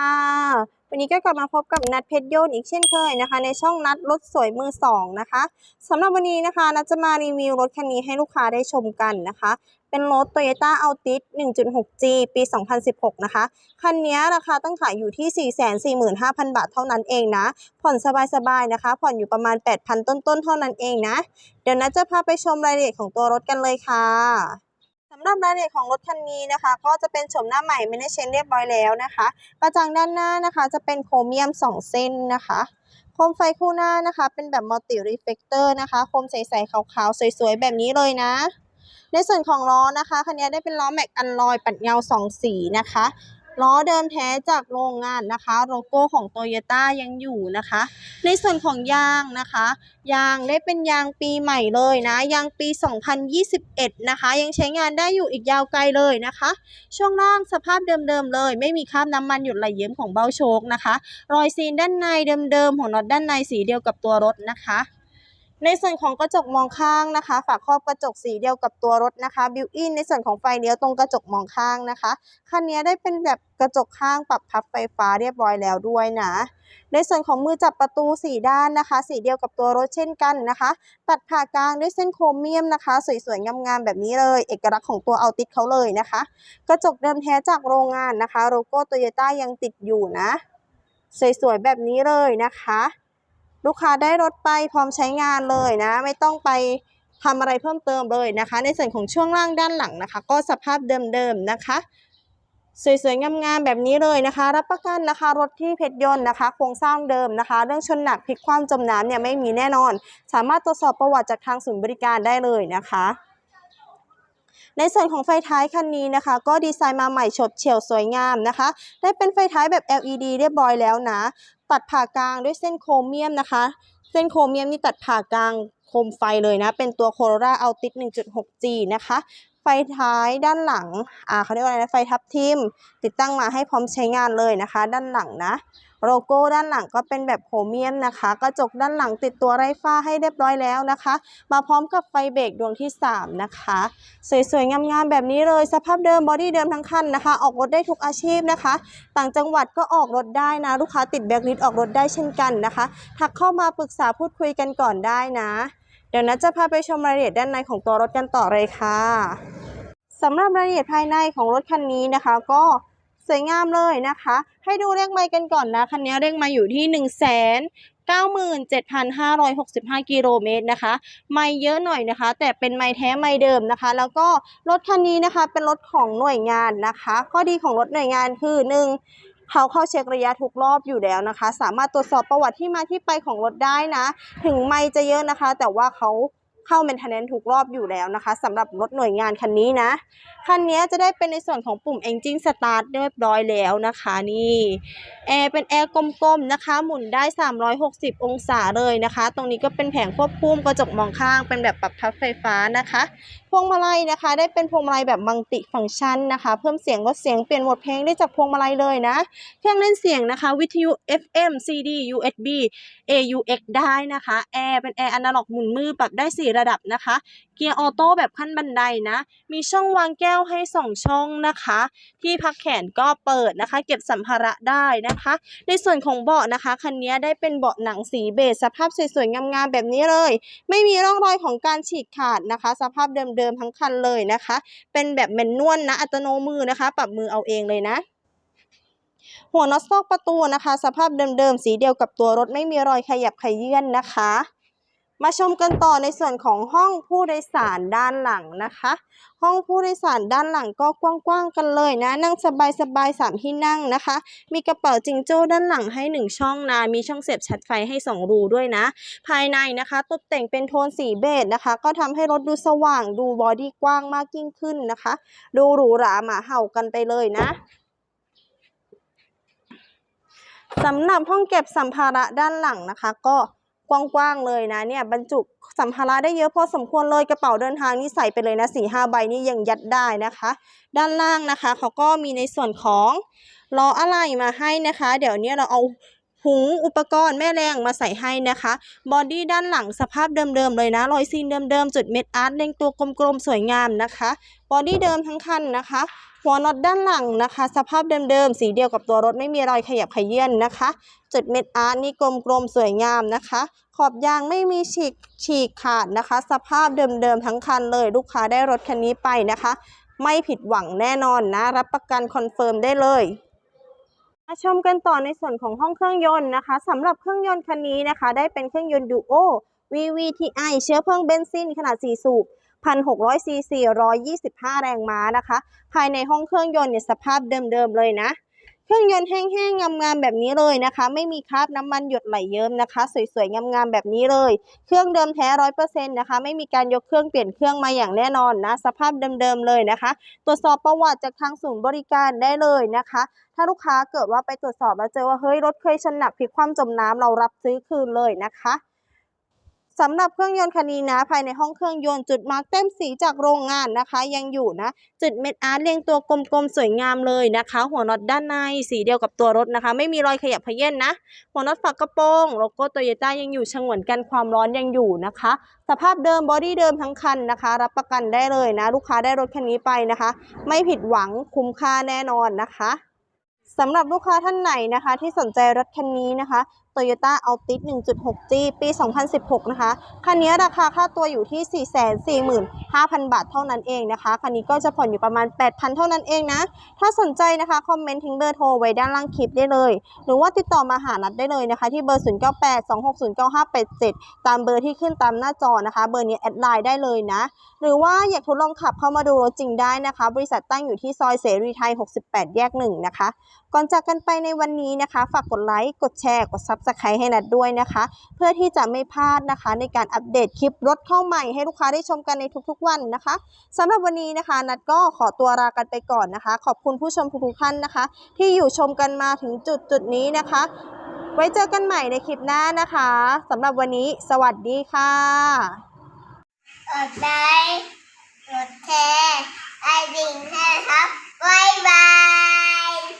ค่ะ วันนี้ก็กลับมาพบกับนัดเพชรโยนอีกเช่นเคยนะคะ ในช่องนัดรถสวยมือสองนะคะสำหรับวันนี้นะคะนัดจะมารีวิวรถคันนี้ให้ลูกค้าได้ชมกันนะคะ เป็นรถ Toyota Altis 1.6G ปี 2016 นะคะ คันนี้ราคาตั้งขายอยู่ที่ 445,000 บาทเท่านั้นเองนะ ผ่อนสบายๆนะคะ ผ่อนอยู่ประมาณ 8,000 ต้นๆ เท่านั้นเองนะ เดี๋ยวนัดจะพาไปชมรายละเอียดของตัวรถกันเลยค่ะำหรับรายละเอียดของรถคันนี้นะคะ ก็จะเป็นโฉมหน้าใหม่ไม่ได้เชนเรียบร้อยแล้วนะคะกระจังด้านหน้านะคะ จะเป็นโครเมียม 2 เส้นนะคะโคมไฟคู่หน้านะคะ เป็นแบบมัลติรีเฟกเตอร์นะคะโคมใสๆขาวๆสวยๆแบบนี้เลยนะ ในส่วนของล้อนะคะคันนี้ได้เป็นล้อแม็กอันลอยปัดเงา 2 สีนะคะ ล้อเดิมแท้จากโรงงานนะคะโลโก้ของโตโยต้ายังอยู่นะคะ ในส่วนของยางนะคะ ยางได้เป็นยางปีใหม่เลยนะ ยางปี 2021 นะคะ ยังใช้งานได้อยู่อีกยาวไกลเลยนะคะ ช่วงล่างสภาพเดิมๆเลย ไม่มีคราบน้ำมันหยดไหลเยิ้มของเบ้าโชคนะคะ รอยซีนด้านในเดิมๆหัวน็อตด้านในสีเดียวกับตัวรถนะคะ ในส่วนของกระจกมองข้างนะคะ ฝาครอบกระจกสีเดียวกับตัวรถนะคะบิวอินในส่วนของไฟเลี้ยวตรงกระจกมองข้างนะคะคันนี้ได้เป็นแบบกระจกข้างปรับพับไฟฟ้าเรียบร้อยแล้วด้วยนะในส่วนของมือจับประตูสีด้านนะคะ สีเดียวกับตัวรถเช่นกันนะคะ ตัดผ่ากลางด้วยเส้นโครเมียมนะคะ สวยๆงามๆแบบนี้เลย เอกลักษณ์ของตัวเอาติดเขาเลยนะคะ กระจกเดิมแท้จากโรงงานนะคะโลโก้โตโยต้ายังติดอยู่นะ สวยๆแบบนี้เลยนะคะ ลูกค้าได้รถไปพร้อมใช้งานเลยนะ ไม่ต้องไปทำอะไรเพิ่มเติมเลยนะคะ ในส่วนของช่วงล่างด้านหลังนะคะ ก็สภาพเดิมๆนะคะ สวยๆงามๆแบบนี้เลยนะคะ รับประกันนะคะรถที่เพชรยนต์นะคะ โครงสร้างเดิมนะคะ เรื่องชนหนักพลิกคว่ำจมน้ำเนี่ยไม่มีแน่นอน สามารถตรวจสอบประวัติจากทางศูนย์บริการได้เลยนะคะ ในส่วนของไฟท้ายคันนี้นะคะ ก็ดีไซน์มาใหม่ฉบเฉี่ยวสวยงามนะคะ ได้เป็นไฟท้ายแบบ LED เรียบร้อยแล้วนะ ตัดผ่ากลางด้วยเส้นโครเมียมนะคะ เส้นโครเมียมนี่ตัดผ่ากลางโคมไฟเลยนะ เป็นตัว Corolla Altis 1.6G นะคะ ไฟท้ายด้านหลังอ่าเขาเรียกว่าอะไรนะไฟทับทิมติดตั้งมาให้พร้อมใช้งานเลยนะคะ ด้านหลังนะโลโก้ด้านหลังก็เป็นแบบโครเมียมนะคะ กระจกด้านหลังติดตัวไร้ฝ้าให้เรียบร้อยแล้วนะคะ มาพร้อมกับไฟเบรกดวงที่ 3 นะคะ สวยๆ งามๆ แบบนี้เลย สภาพเดิมบอดี้เดิมทั้งคันนะคะ ออกรถได้ทุกอาชีพนะคะ ต่างจังหวัดก็ออกรถได้นะ ลูกค้าติดแบ็คลิสออกรถได้เช่นกันนะคะ ทักเข้ามาปรึกษาพูดคุยกันก่อนได้นะ เดี๋ยวนัดจะพาไปชมรายละเอียดด้านในของตัวรถกันต่อเลยค่ะสำหรับรายละเอียดภายในของรถคันนี้นะคะ ก็สวยงามเลยนะคะ ให้ดูเลขไมล์กันก่อนนะคันนี้เลขไมล์อยู่ที่1 9 7 5 6 5 กิโลเมตรนะคะ ไม่เยอะหน่อยนะคะ แต่เป็นไม้แท้ไม้เดิมนะคะ แล้วก็รถคันนี้นะคะเป็นรถของหน่วยงานนะคะ ข้อดีของรถหน่วยงานคือหนึ่ง เขาเข้าเช็คระยะทุกรอบอยู่แล้วนะคะ สามารถตรวจสอบประวัติที่มาที่ไปของรถได้นะ ถึงไม่จะเยอะนะคะ แต่ว่าเขาเข้าเมนเทนเนนทุกรอบอยู่แล้วนะคะสำหรับรถหน่วยงานคันนี้นะ คันนี้จะได้เป็นในส่วนของปุ่ม Engine Start เรียบร้อยแล้วนะคะนี่แอร์เป็นแอร์กลมๆนะคะ หมุนได้ 360 องศาเลยนะคะ ตรงนี้ก็เป็นแผงควบคุมกระจกมองข้างเป็นแบบปรับพับไฟฟ้านะคะพวงมาลัยนะคะได้เป็นพวงมาลัยแบบมัลติฟังก์ชันนะคะเพิ่มเสียงลดเสียงเปลี่ยนโหมดเพลงได้จากพวงมาลัยเลยนะ เครื่องเล่นเสียงนะคะวิทยุ FM CD USB AUX ได้นะคะแอร์เป็นแอร์อนาล็อกหมุนมือปรับได้ 4 ระดับนะคะ กียร์ออโต้แบบขั้นบันไดนะ มีช่องวางแก้วให้ 2 ช่องนะคะ ที่พักแขนก็เปิดนะคะ เก็บสัมภาระได้นะคะ ในส่วนของเบาะนะคะ คันนี้ได้เป็นเบาะหนังสีเบจสภาพสวยๆงามๆแบบนี้เลย ไม่มีร่องรอยของการฉีกขาดนะคะ สภาพเดิมๆทั้งคันเลยนะคะ เป็นแบบแมนนวลนะอัตโนมือนะคะ ปรับมือเอาเองเลยนะหัวน็อตซอกประตูนะคะ สภาพเดิมๆ สีเดียวกับตัวรถไม่มีรอยขยับขยื่นนะคะ มาชมกันต่อในส่วนของห้องผู้โดยสารด้านหลังนะคะ ห้องผู้โดยสารด้านหลังก็กว้างๆกันเลยนะ นั่งสบายๆสามที่นั่งนะคะ มีกระเป๋าจิงโจ้ด้านหลังให้หนึ่งช่องนะ มีช่องเสียบชาร์จไฟให้สองรูด้วยนะ ภายในนะคะ ตกแต่งเป็นโทนสีเบจนะคะ ก็ทำให้รถดูสว่างดูบอดี้กว้างมากยิ่งขึ้นนะคะ ดูหรูหราหมาเห่ากันไปเลยนะสำหรับห้องเก็บสัมภาระด้านหลังนะคะ ก็ กว้างๆเลยนะเนี่ยบรรจุสัมภาระได้เยอะพอสมควรเลยกระเป๋าเดินทางนี่ใส่ไปเลยนะสี่ห้าใบนี่ยังยัดได้นะคะ ด้านล่างนะคะเขาก็มีในส่วนของล้ออะไหล่มาให้นะคะ เดี๋ยวนี้เราเอาหุงอุปกรณ์แม่แรงมาใส่ให้นะคะ บอดี้ด้านหลังสภาพเดิมๆเลยนะ รอยซีนเดิมๆ จุดเม็ดอาร์ตเล็งตัวกลมๆ สวยงามนะคะ บอดี้เดิมทั้งคันนะคะ หัวน็อตด้านหลังนะคะ สภาพเดิมๆ สีเดียวกับตัวรถไม่มีรอยขยับขยื่นนะคะ จุดเม็ดอาร์ตนี่กลมๆ สวยงามนะคะ ขอบยางไม่มีฉีกฉีกขาดนะคะ สภาพเดิมๆ ทั้งคันเลย ลูกค้าได้รถคันนี้ไปนะคะ ไม่ผิดหวังแน่นอนนะ รับประกันคอนเฟิร์มได้เลยมาชมกันต่อในส่วนของห้องเครื่องยนต์นะคะสำหรับเครื่องยนต์คันนี้นะคะ ได้เป็นเครื่องยนต์ดูโอ VVTi เชื้อเพลิงเบนซินขนาด 4 สูบ 1,600ซีซี125 แรงม้านะคะ ภายในห้องเครื่องยนต์เนี่ยสภาพเดิมๆเลยนะ เครื่องยนต์แห้งๆ งามๆ แบบนี้เลยนะคะ ไม่มีคราบน้ำมันหยดไหลเยิ้มนะคะ สวยๆ งามๆ แบบนี้เลย เครื่องเดิมแท้ร้อยเปอร์เซ็นต์นะคะ ไม่มีการยกเครื่องเปลี่ยนเครื่องมาอย่างแน่นอนนะ สภาพเดิมๆ เลยนะคะ ตรวจสอบประวัติจากทางศูนย์บริการได้เลยนะคะถ้าลูกค้าเกิดว่าไปตรวจสอบแล้วเจอว่าเฮ้ยรถเคยชนหนักพลิกคว่ำจมน้ำเรารับซื้อคืนเลยนะคะ สำหรับเครื่องยนต์คันนี้นะ ภายในห้องเครื่องยนต์จุดมาร์กเต็มสีจากโรงงานนะคะ ยังอยู่นะ จุดเม็ดอาร์ตเรียงตัวกลมๆ สวยงามเลยนะคะ หัวน็อตด้านในสีเดียวกับตัวรถนะคะ ไม่มีรอยขยับเขยื้อนนะ หัวน็อตฝากระโปรงโลโก้โตโยต้ายังอยู่ฉงวนกันความร้อนยังอยู่นะคะ สภาพเดิมบอดี้เดิมทั้งคันนะคะ รับประกันได้เลยนะ ลูกค้าได้รถคันนี้ไปนะคะ ไม่ผิดหวังคุ้มค่าแน่นอนนะคะสำหรับลูกค้าท่านไหนนะคะ ที่สนใจรถคันนี้นะคะ Toyota Altis 1.6G ปี 2016 นะคะ คันนี้ราคาค่าตัวอยู่ที่ 445,000 บาทเท่านั้นเองนะคะ คันนี้ก็จะผ่อนอยู่ประมาณ 8,000 เท่านั้นเองนะ ถ้าสนใจนะคะ คอมเมนต์ทิ้งเบอร์โทรไว้ด้านล่างคลิปได้เลย หรือว่าติดต่อมาหานัดได้เลยนะคะ ที่เบอร์ 0982609587 ตามเบอร์ที่ขึ้นตามหน้าจอนะคะ เบอร์นี้แอดไลน์ได้เลยนะ หรือว่าอยากทดลองขับเข้ามาดูรถจริงได้นะคะ บริษัทตั้งอยู่ที่ซอยเสรีไทย 68 แยก 1 นะคะ ก่อนจากกันไปในวันนี้นะคะ ฝากกดไลค์ กดแชร์ กดซับสไครต์ให้นัดด้วยนะคะ เพื่อที่จะไม่พลาดนะคะ ในการอัปเดตคลิปรถเข้าใหม่ให้ลูกค้าได้ชมกันในทุกๆ วันนะคะสำหรับวันนี้นะคะ นัดก็ขอตัวลากันไปก่อนนะคะ ขอบคุณผู้ชมทุกท่านนะคะ ที่อยู่ชมกันมาถึงจุดจุดนี้นะคะ ไว้เจอกันใหม่ในคลิปหน้านะคะสำหรับวันนี้ สวัสดีค่ะกดไลค์กดแชร์ไอดิ่งให้ครับบ๊ายบาย